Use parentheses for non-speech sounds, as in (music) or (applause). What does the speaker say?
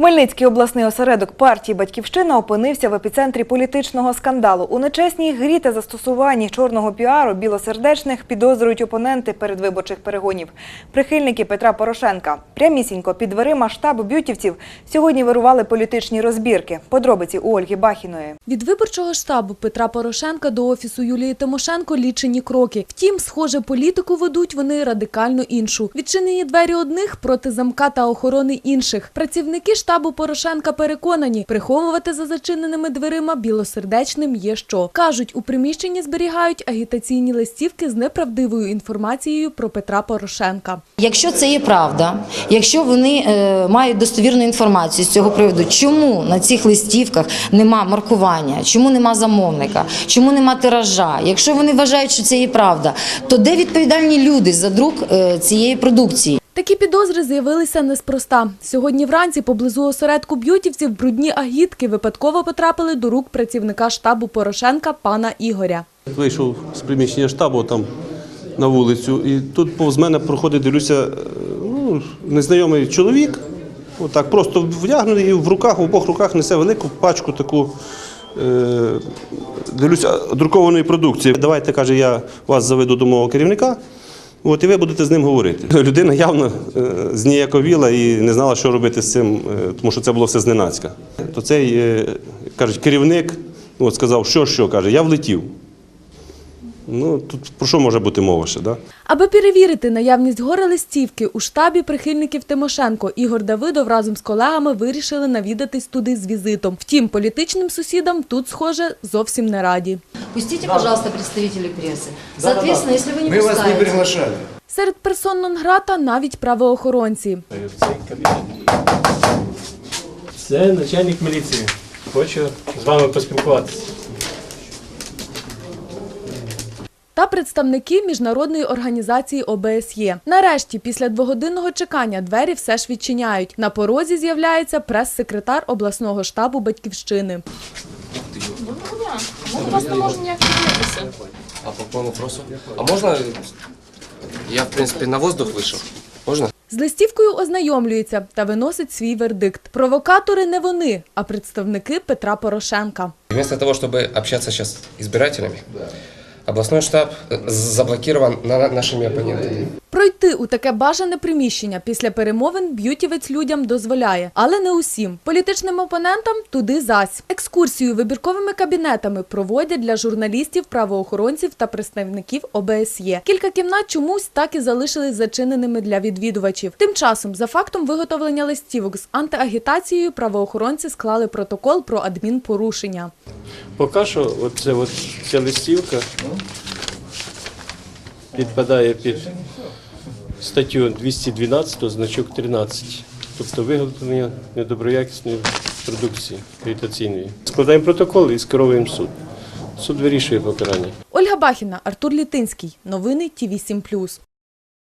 Хмельницький обласний осередок партії Батьківщина опинився в епіцентрі політичного скандалу. У нечесній грі та застосуванні чорного піару білосердечних підозрюють опоненти передвиборчих перегонів. Прихильники Петра Порошенка прямісінько під дверима штабу бютівців сьогодні вирували політичні розбірки. Подробиці у Ольги Бахіної. Від виборчого штабу Петра Порошенка до офісу Юлії Тимошенко лічені кроки. Втім, схоже, політику ведуть вони радикально іншу. Відчинені двері одних проти замка та охорони інших. Працівники штабу Порошенка переконані, приховувати за зачиненими дверима білосердечним є що. Кажуть, у приміщенні зберігають агітаційні листівки з неправдивою інформацією про Петра Порошенка. Якщо це є правда, якщо вони е, мають достовірну інформацію з цього приводу, чому на цих листівках нема маркування, чому нема замовника, чому нема тиража? Якщо вони вважають, що це є правда, то де відповідальні люди за друк е, цієї продукції? Такі підозри з'явилися неспроста. Сьогодні вранці поблизу осередку б'ютівців брудні агітки випадково потрапили до рук працівника штабу Порошенка пана Ігоря. Вийшов з приміщення штабу там на вулицю, і тут повз мене проходить, дивлюся, е, ну, незнайомий чоловік, отак просто вдягнений і в руках, в обох руках несе велику пачку таку. е, Дивлюся, друкованої продукції. Давайте, каже, я вас заведу до мого керівника, от, і ви будете з ним говорити. (laughs) Людина явно е, зніяковіла і не знала, що робити з цим, е, тому що це було все зненацька. То цей, е, кажуть, керівник ну, от сказав, що, що, каже, я влетів. Ну, тут про що може бути мова ще, да? Аби перевірити наявність гори листівки, у штабі прихильників Тимошенко Ігор Давидов разом з колегами вирішили навідатись туди з візитом. Втім, політичним сусідам тут, схоже, зовсім не раді. Пустіть, пожалуйста, представителей преси. Соответственно, якщо ви не Мы вас не приглашали. Серед персон нон-грата навіть правоохоронці. Це начальник міліції. Хочу з вами поспілкуватися. та представники міжнародної організації ОБСЄ. Нарешті, після двогодинного чекання, двері все ж відчиняють. На порозі з'являється прес-секретар обласного штабу Батьківщини. А по какому вопросу? А можно... Я, в принципе, на воздух вышел. Можно? З листівкою ознайомлюється та виносить свій вердикт. Провокатори не вони, а представники Петра Порошенка. Вместо того, чтобы общаться сейчас с избирателями, областной штаб э, заблокирован на- нашими оппонентами. Пройти у таке бажане приміщення після перемовин б'ютівець людям дозволяє, але не усім. Політичним опонентам туди зась. Екскурсію вибірковими кабінетами проводять для журналістів, правоохоронців та представників ОБСЄ. Кілька кімнат чомусь так і залишились зачиненими для відвідувачів. Тим часом, за фактом виготовлення листівок з антиагітацією, правоохоронці склали протокол про адмінпорушення. Поки що от ця листівка підпадає під статтю 212, значок 13, тобто виготовлення недоброякісної продукції агітаційної. Складаємо протокол і скеровуємо суд. Суд вирішує покарання. Ольга Бахіна, Артур Літинський. Новини Ті 7